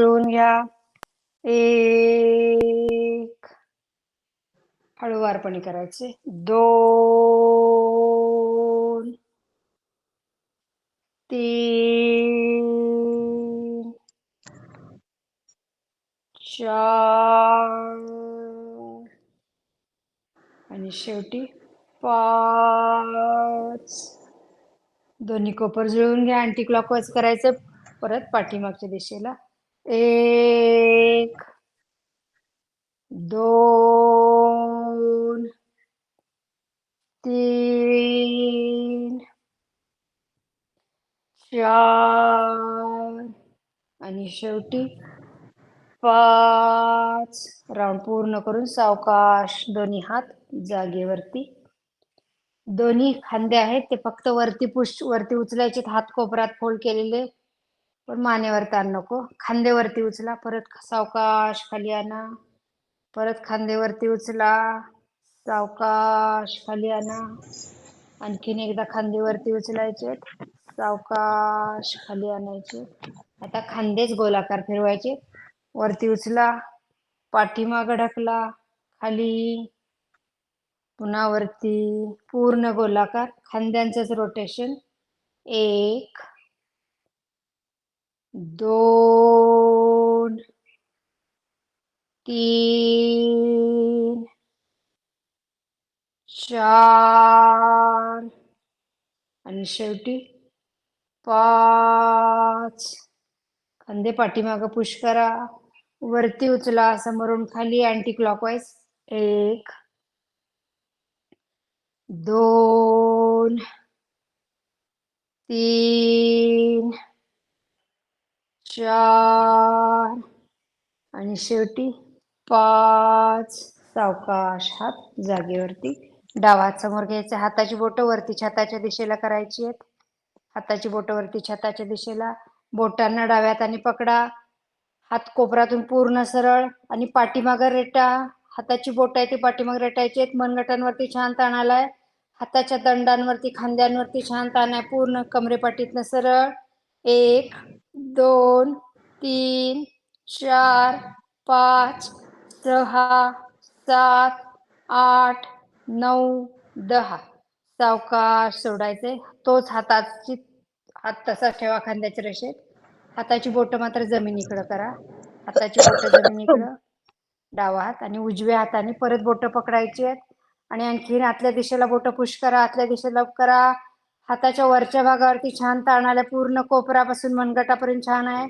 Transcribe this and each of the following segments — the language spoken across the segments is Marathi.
जुळवून घ्या एक. हळूवारपणे करायचे. दोन. तीन. चार. आणि शेवटी पाच. दोन्ही कोपर जुळवून घ्या. अँटी क्लॉकवाईज करायचं. परत पाठीमागच्या दिशेला. एक दोन तीन चार आणि शेवटी पाच. राऊंड पूर्ण करून सावकाश दोन्ही हात जागेवरती. दोन्ही खांदे आहेत ते फक्त वरती पुश वरती उचलायचे हात कोपरात फोल्ड केलेले. पण मानेवर ताण नको. खांदेवरती उचला परत सावकाश खाली आणा. परत खांदेवरती उचला सावकाश खाली आणा. आणखीन एकदा खांदेवरती उचलायचे सावकाश खाली आणायचे. आता खांदेच गोलाकार फिरवायचे. वरती उचला पाठीमागं ढकला खाली. पुन्हा वरती पूर्ण गोलाकार. खांद्यांचंच रोटेशन एक दोन तीन चार आणि शेवटी पाच. खांदे पाठीमागं पुश करा. वरती उचला समोरून खाली अँटी क्लॉकवाईज एक दोन तीन चार. आणि शेवटी पाच. सावकाश हात जागेवरती. डावा समोर घ्यायचा. हाताची बोट वरती छताच्या दिशेला करायची आहेत. हाताची बोट वरती छताच्या दिशेला. बोटांना डाव्यात आणि पकडा. हात कोपरातून पूर्ण सरळ आणि पाठीमागं रेटा. हाताची बोट आहे ती पाठीमाग रेटायची आहेत. मनगटांवरती छान ताण आलाय. हाताच्या दंडांवरती खांद्यांवरती छान ताण आहे. पूर्ण कमरेपाटीतनं सरळ. एक दोन तीन चार पाच सहा सात आठ नऊ दहा. सावकाश सोडायचे तोच हाताची हात तसाच ठेवा खांद्याच्या रेषेत. हाताची बोटं मात्र जमिनीकडे करा. हाताची बोटं जमिनीकडं डावा हात आणि उजव्या हाताने परत बोटं पकडायची आहेत. आणि आणखीन आतल्या दिशेला बोटं पुश करा आतल्या दिशेला करा. हाताच्या वरच्या भागावरती छान ताण आलाय पूर्ण कोपरापासून मनगटापर्यंत छान आहे.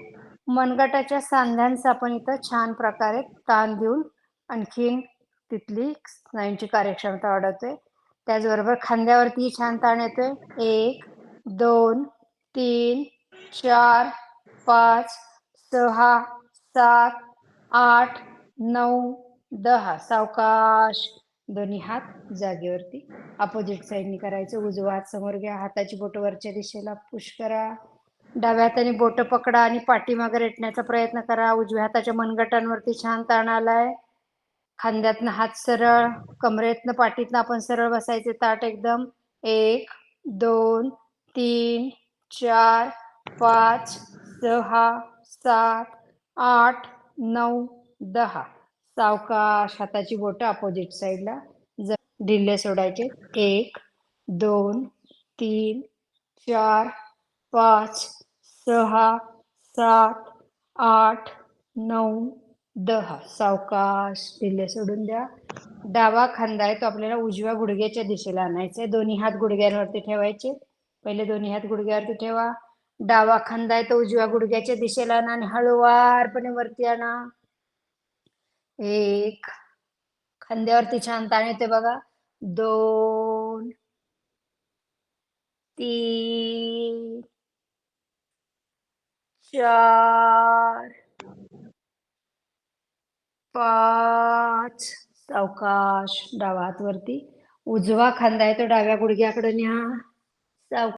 मनगटाच्या सांध्यांचा आपण इथं छान प्रकारे ताण देऊन आणखीन तिथली स्नायूंची कार्यक्षमता वाढवतोय. त्याचबरोबर खांद्यावरती छान ताण येतोय. एक दोन तीन चार पाच सहा सात आठ नऊ दहा. सावकाश. दोन्ही हात जागेवरती. अपोजिट साईडनी करायचं उजवा हात समोर घ्या. हाताची बोट वरच्या दिशेला पुश करा. डाव्या हाताने बोटं पकडा आणि पाठीमागे रेटण्याचा प्रयत्न करा. उजव्या हाताच्या मनगटांवरती छान ताण आलाय. खांद्यातनं हात सरळ कमरेतनं पाठीतनं आपण सरळ बसायचे. ताट एकदम. एक दोन तीन चार पाच सहा सात आठ नऊ दहा. सावकाश हाताची बोटं अपोजिट साईडला ढिल्ले सोडायचे. एक दोन तीन चार पाच सहा सात आठ नऊ दहा. सावकाश ढिल्ले सोडून द्या. डावा खांदा आहे तो आपल्याला उजव्या गुडघ्याच्या दिशेला आणायचा आहे. दोन्ही हात गुडघ्यांवरती ठेवायचे. पहिले दोन्ही हात गुडघ्यावरती ठेवा. डावा खांदा आहे तो उजव्या गुडघ्याच्या दिशेला आणा आणि हळूवारपणे वरती आणा. एक. खांद्यावरती छान ताण येते बघा. दोन. तीन. चार. पाच. सावकाश डावा हात वरती उजवा खांदा आहे तो डाव्या गुडघ्याकडे न्या सावकाश